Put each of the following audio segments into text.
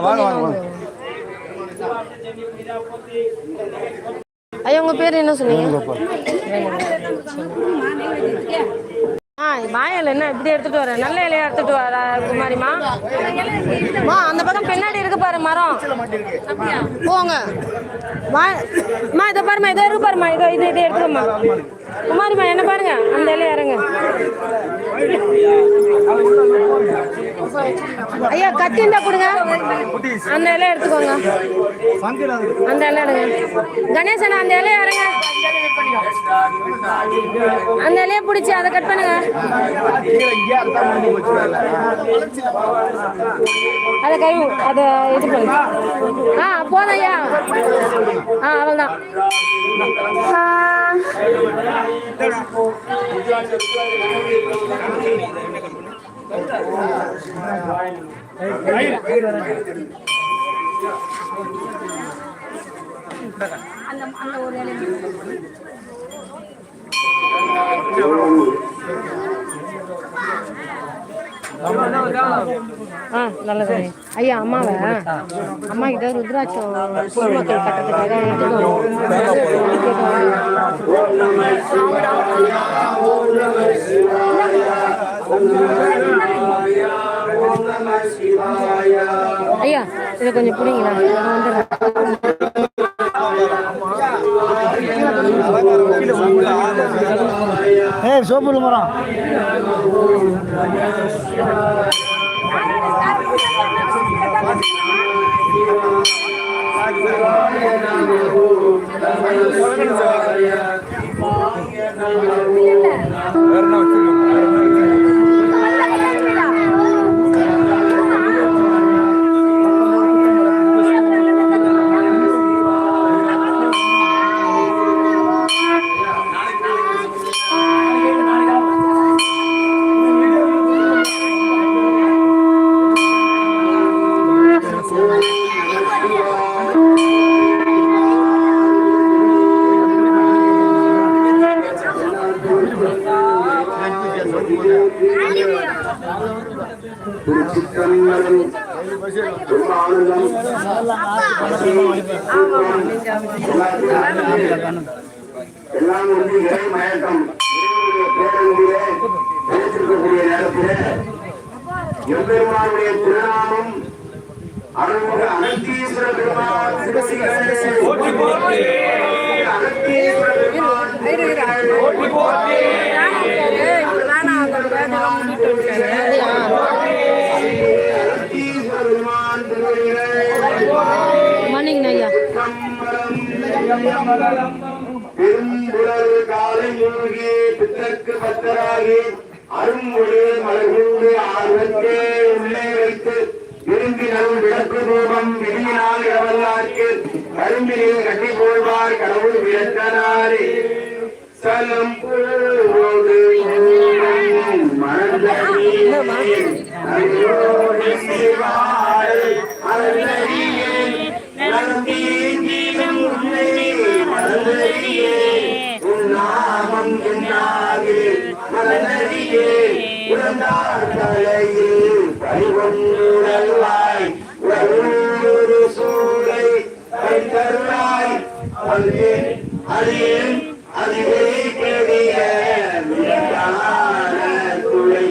வாங்க வாங்க வாங்க. ஐயா உங்க பேர் என்ன சொன்னீங்க? ஆ வாயில் என்ன இப்படி எடுத்துட்டு வர? நல்ல இலையா எடுத்துட்டு வர குமாரிமா. மா அந்த பக்கம் பின்னாடி இருக்கு பாரு மரம். போங்க. வா அம்மா இதை பாருமா இதோ இருக்கு பாருமா இதோ இது இதை எடுத்துக்கோமா குமாரிமா என்ன பாருங்க? அந்த இலைய இறங்க ஐயா கத்தி இருந்தா கொடுங்க. அந்த இலைய எடுத்துக்கோங்க. அந்த இலைய எடுங்க. கணேசன் அந்த இலைய இறங்க அந்த இலைய பிடிச்சி அதை கட் பண்ணுங்க. அதை கை அதை இது பண்ணுங்க. ஆ போதும் ஐயா. ஆ அந்த அந்த ஒரு ஆ நல்லது. ஐயா அம்மாவை? அம்மா கிட்ட ருத்ராட்சம் பொதுமக்கள் கட்டத்துக்காக ஐயா இதை கொஞ்சம் பிடிங்களா? நான் வந்துடுறேன் ஏய் சோப்பு மரம் எல்லாம் வந்து இறை மயக்கம் பேரன்பிலே நினைத்திருக்கக்கூடிய எம்பெருமானுடைய திருநாமம் அருள்மிகு அனந்தீஸ்வர பெருமான் திருவடிகளே. பெருமான் பெரும்புலர் காலை மூழ்கி பித்தற்கு பத்தராகி அரும்பொழு மலர்கொண்டு ஆர்வத்தே உள்ளே வைத்து விரும்பி நல் விளக்கு ரூபம் விதியினால் இடவல்லார்க்கு கரும்பிலே கட்டி போழ்வார் கடவுள் விளக்கனாரே சலம் போடு சிவாய் மறந்தறியே உன் நாமம் என்னாகு மறந்தறியே உறந்தார் தலையில் பறிவொன்றுடல்வாய் ஒரு சூளை கைத்தருளாய் அதுவே பெரிய துளை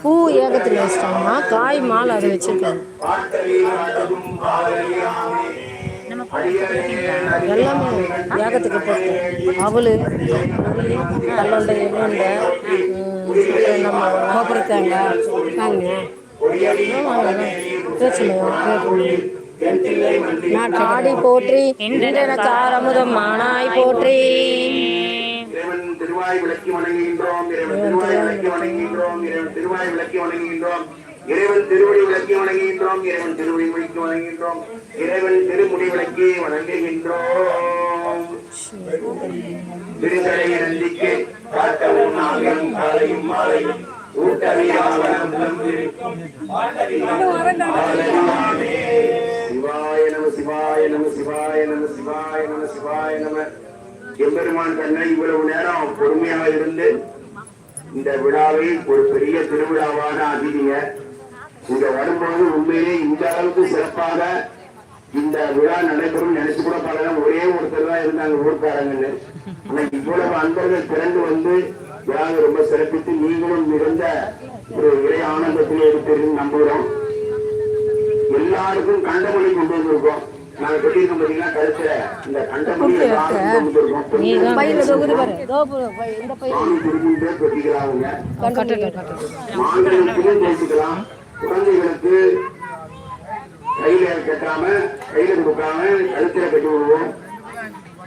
பூ ஏகத்தில் வச்சிட்டாங்கம்மா. காய் மாலை அதை வச்சிருக்காங்க. எல்லாமே ஏகத்துக்கு போட்டு. அவள் கல்லுண்டை எள்ளுண்டை ம், நம்ம கோபுர தேங்காய் வாங்க நாட்டு ஆடி போற்றி இன்றென காரமுதம் மானாய் போற்றி இறைவன் திருவாய் விளக்கி வணங்குகின்றோம் இறைவன் திருவாய் விளக்கி வணங்குகின்றோம் இறைவன் திருவாய் விளக்கி வணங்குகின்றோம் இறைவன் திருவடி விளக்கி வணங்குகின்றோம் இறைவன் திருவடி விளக்கி வணங்குகின்றோம் இறைவன் திருமுடி விளக்கி வணங்குகின்றோம் திருத்தலை நந்திக்கு காட்டவும் நாங்களும் காலையும் மாலையும் ஊட்டவே ஆவணம் இருக்கும் சிவாய நம சிவாய நம சிவாய நம சிவாய நம. எம்பெருமான் தன்னை இவ்வளவு நேரம் பொறுமையாக இருந்து இந்த விழாவை ஒரு பெரிய திருவிழாவாக அதிதிங்க இங்க வரும்போது உண்மையிலே இந்த அளவுக்கு சிறப்பாக இந்த விழா நடைபெறும் நினைச்சு கூட பாருங்க ஒரே ஒருத்தர் தான் இருந்தாங்க ஊர்க்காரங்கன்னு. ஆனா இவ்வளவு அன்பர்கள் திரண்டு வந்து விழாவை ரொம்ப சிறப்பித்து நீங்களும் மிகுந்த ஒரு இறை ஆனந்தத்திலே இருப்பீர்கள் நம்புகிறோம். எல்லாருக்கும் கண்டமணி கொண்டு வந்திருக்கோம். நாங்க கட்டியிருக்கோம் பாத்தீங்கன்னா கழுத்துல இந்த கண்டமணி எல்லாரும் கொண்டு வந்திருக்கோம் பையில தொகுதி பாரு. தோப்பு பை- இந்த பை சாமி திரும்பிட்டே கொட்டிக்கிறாங்க. கட்டட்டும் கட்டட்டும் மாணவர்களுக்கும் பேசிக்கலாம் குழந்தைகளுக்கு கையில கட்டாம கையில கொடுக்காம கழுத்துல கட்டி விடுவோம்.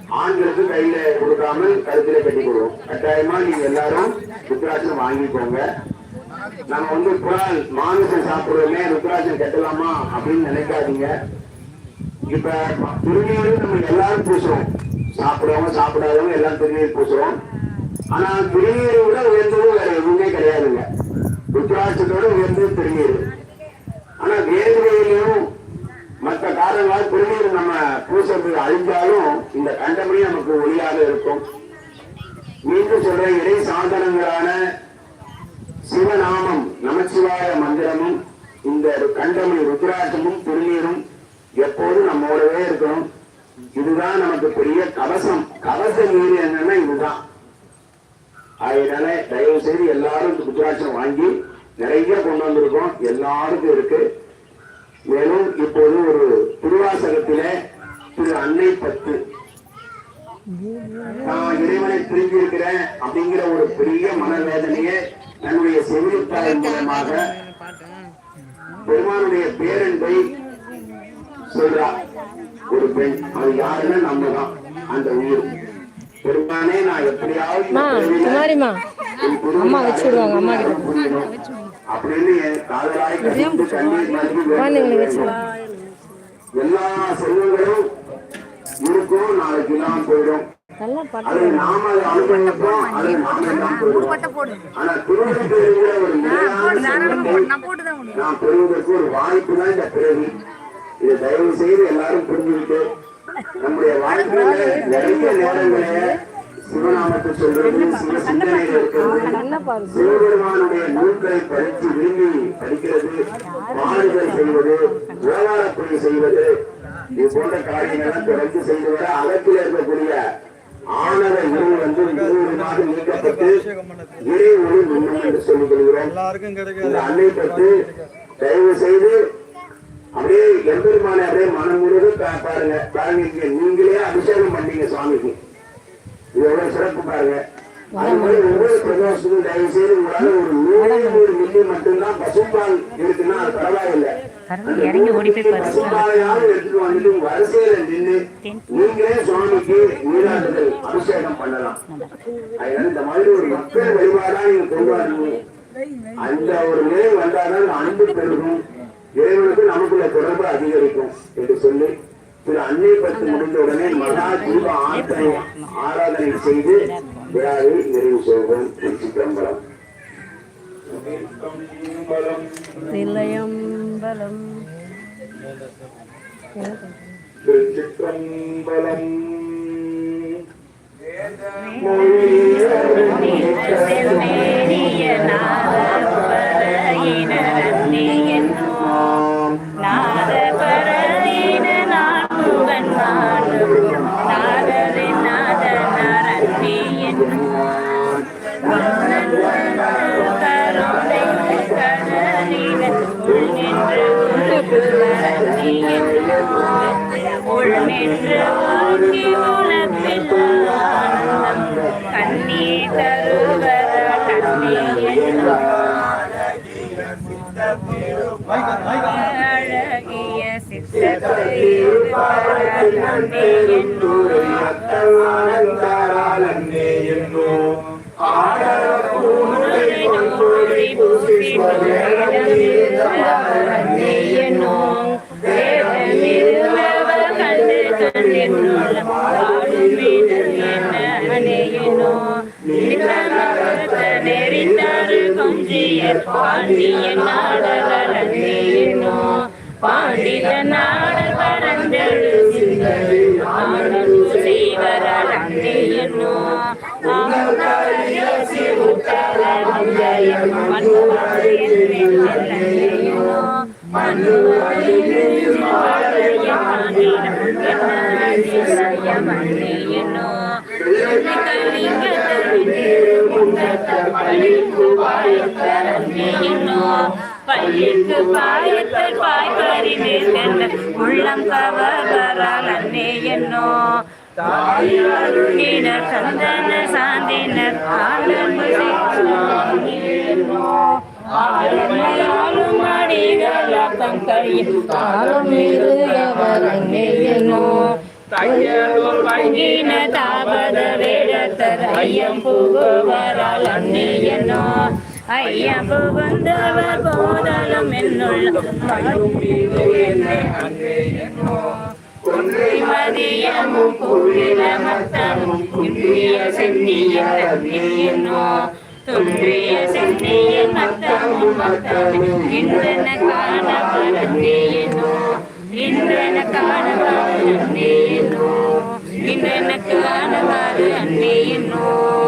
ஆண்களுக்கு கையில கொடுக்காம கழுத்துல கட்டி விடுவோம். கட்டாயமா நீங்க எல்லாரும் ருத்ராட்சம் வாங்கிக்கோங்க. நம்ம வந்து குரால் மாமிசம் சாப்பிடுறோமே ருத்ராட்சம் கட்டலாமா அப்படின்னு நினைக்காதீங்க. இப்ப திருநீர் நம்ம எல்லாரும் பூசுறோம். சாப்பிடுறவங்க சாப்பிடாதவங்க எல்லாம் திருநீர் பூசுறோம். ஆனா திருநீரை விட உயர்ந்தது வேற எதுவுமே கிடையாதுங்க. ருத்ராட்சத்தோட உயர்ந்தது திருநீர். ஆனா வேர்வையிலும் மற்ற காரணங்களால் திருநீர் நம்ம பூசுறது அழிஞ்சாலும் இந்த கண்டமணி நமக்கு ஒளியாக இருக்கும். மீண்டும் சொல்ற இறை சாதனங்களான சிவநாமம் நமச்சிவாய மந்திரமும் இந்த கண்டமணி ருத்ராட்சமும் திருநீரும் எப்போதும் நம்மோடவே இருக்கணும். இதுதான் நமக்கு பெரிய கவசம். கவச நீர் என்னன்னா இதுதான். அதனால தயவு செய்து எல்லாரும் ருத்ராட்சம் வாங்கி நிறைய கொண்டு வந்திருக்கோம். எல்லாருக்கும் இருக்கு. மேலும் இப்போது ஒரு திருவாசகத்திலே திரு அன்னை பத்து. நான் இறைவனை திரும்பி இருக்கிறேன் அப்படிங்கிற ஒரு பெரிய மனவேதனையை தன்னுடைய செவிலித்தாய் மூலமாக பெருமானுடைய பேரன்பை சொல்றா. ஒரு பெண் அது யாருன்னா நம்ம தான் அந்த உயிர். பெருமானே நான் எப்படியாவது அம்மா குருவின் அம்மா கிட்ட. அப்படின்னு காதலாய் கண்ணீர். எல்லா செல்வங்களும் இருக்கும். நாளைக்கு எல்லாம் போயிடும். நல்லா பாட்டு அதை நாம அனுபவிப்போம். அதை நாம எல்லாம் போயிடும் ஆனா திருவள்ளுவர் ஒரு நிலையான செல்வத்தை நாம் பெறுவதற்கு ஒரு வாய்ப்பு தான் இந்த பிறவி. இதை தயவு செய்து எல்லாரும் புரிஞ்சுக்கிட்டு நம்முடைய வாழ்க்கையில நிறைய நேரங்களே சிவநாமத்தை சொல்றது சிவ இருக்கிறது பாரு சிவபெருமானுடைய நூல்களை படித்து விரும்பி படிக்கிறது பாடுதல் செய்வது வேளாண் செய்வது இது போன்ற காரியங்கள்லாம் தொடர்ந்து செய்து வர அகத்தில் இருக்கக்கூடிய ஆணவ இருள் வந்து முழுவதுமாக நீக்கப்பட்டு இறை மின்னும் என்று சொல்லிக் கொள்கிறோம். அன்னை பற்றி தயவு செய்து அப்படியே எம்பெருமானை அப்படியே மனம் முழுவதும் பாருங்க. பாருங்க நீங்களே அபிஷேகம் பண்ணீங்க சுவாமிக்கு. இது எவ்வளவு சிறப்பு பாருங்க. ஒவ்வொரு பிரதோஷத்துக்கும் தயவு செய்து உங்களால ஒரு நூறு நூறு மில்லி மட்டும்தான் பசும்பால் இருக்குன்னா அது பரவாயில்லை. பசும்பாலையாவது எடுத்துட்டு வந்துட்டு வரிசையில நின்று நீங்களே சுவாமிக்கு நீராட்டுதல் அபிஷேகம் பண்ணலாம். அதனால இந்த மாதிரி ஒரு மக்கள் வழிபாடா நீங்க கொண்டு வரணும். அந்த ஒரு நிலை வந்தாதான் அன்பு பெருகும். இறைவனுக்கு நமக்குள்ள தொடர்பு அதிகரிக்கும் என்று சொல்லி திரு அன்னை பத்து முடிந்த உடனே மகா தீப ஆத்தனை ஆராதனை செய்து விழாவை நிறைவு செய்வோம். சிற்றம்பலம் தில்லையம்பலம் திருச்சிற்றம்பலம். செல்வேணிய உள்மென்று ஆக்கி உழப்பில் கண்ணீ தருவத கண்ணீ அழகிய சித்தத்தை ஆடலும் உலகுவரன்னே என்னும் உள்நின்று ஓங்கி உலப்பில் ஆனந்தம் the தருவர and என்னும் and all கண்ணே என்னும் என்னும் கொஞ்சியர் பாண்டித நாடல் பரந்தெழு செய்வரால் பள்ளிக்கு பாயத்தல் பாய் உள்ளம் கவரால் அன்னே என்னோ? தாயினர் சந்தன சாந்தினர் ஆளும் ஆளும் பங்கின தாபத வேடத்தர் ஐயம் புகுவரால் அன்னியனோ ஐயம் புகுந்தவர் போதலும் என்னுள்ள இந்திய சென்னிய தன்னியனோ துன்றிய சென்னிய மத்தமும் மத்தமும் இன்றன காண வரந்தேனோ இன்றன காண வரந்தேனோ இன்றன காண வரந்தேனோ பெருமாள்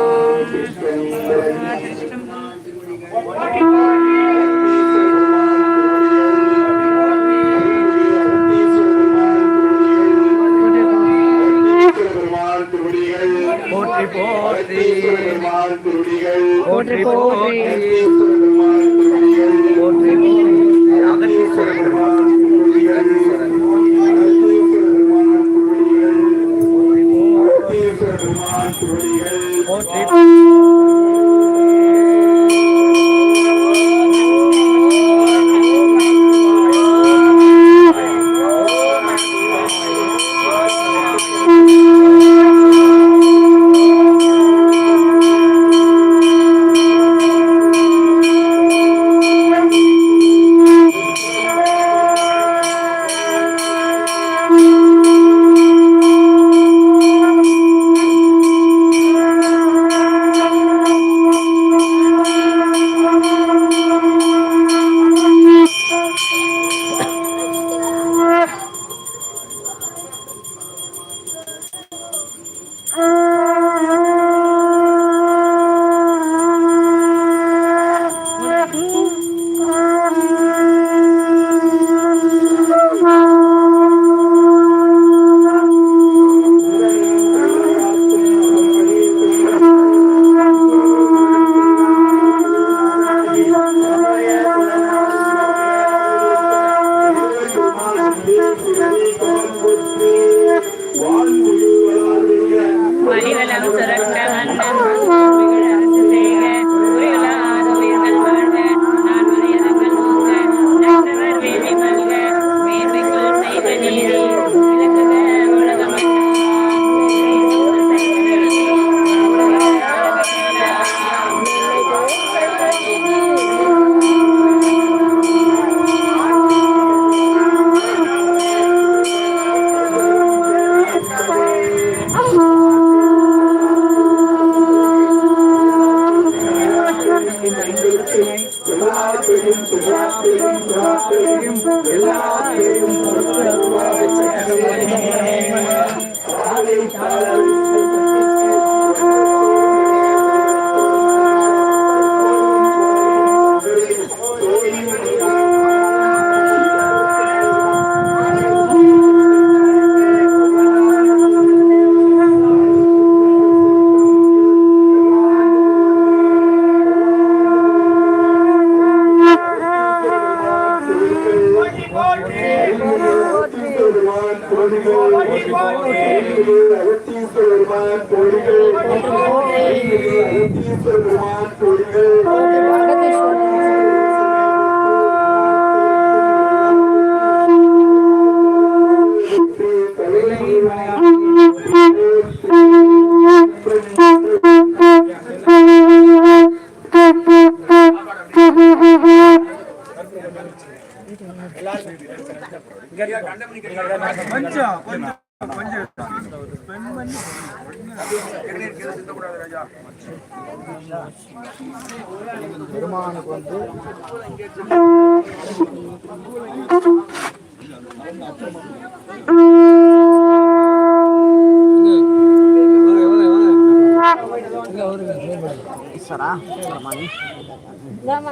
இந்தாம்மா.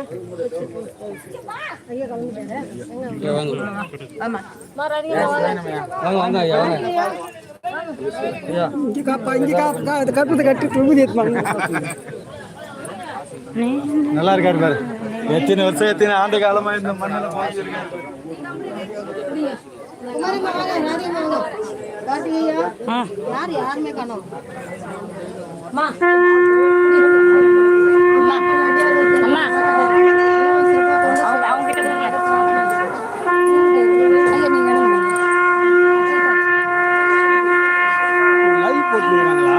ஐயா கிளம்பிட்டாரு. எங்க? மா, ரெடியா வாங்க. நல்லா இருக்காரு பாரு எத்தனை வருஷம் எத்தனை ஆண்டு காலமா இந்த மண்ணில் போயிருக்காரு குமாரிம்மா வாங்க, ராதிகம்மா வாங்க. கார்த்திகேயா? யார் யாருமே காணோம் அம்மா. அம்மா அவங்க அவங்க கிட்ட சொல்லுங்க. ஐயா, நீங்க இருங்க. லைவ் போட்டுருக்காங்களா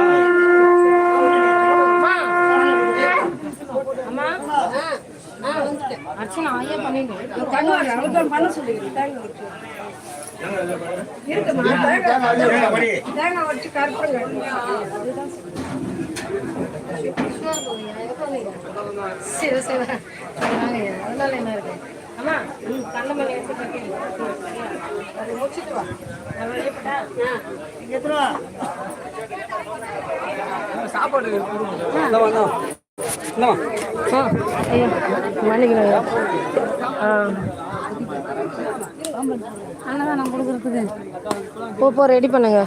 அம்மா. அம்மா. ஆ, ஆ, வந்துட்டேன். அர்ச்சனா, ஐயா பண்ணிட்டு. சரி, சரி. வாங்க, அதனால என்ன இருக்கு? அம்மா, ம், கண்ணமணி எடுத்து கட்டிடுங்க. அது முடிச்சிட்டு வா. நான் வெளியே போட்டா? ஆ, எடுத்துட்டு வா. ஆ, ஐயா, மன்னிக்கிறேன். ஆ. அண்ணா நான் கொடுக்குறதுக்கு. போ ரெடி பண்ணுங்க.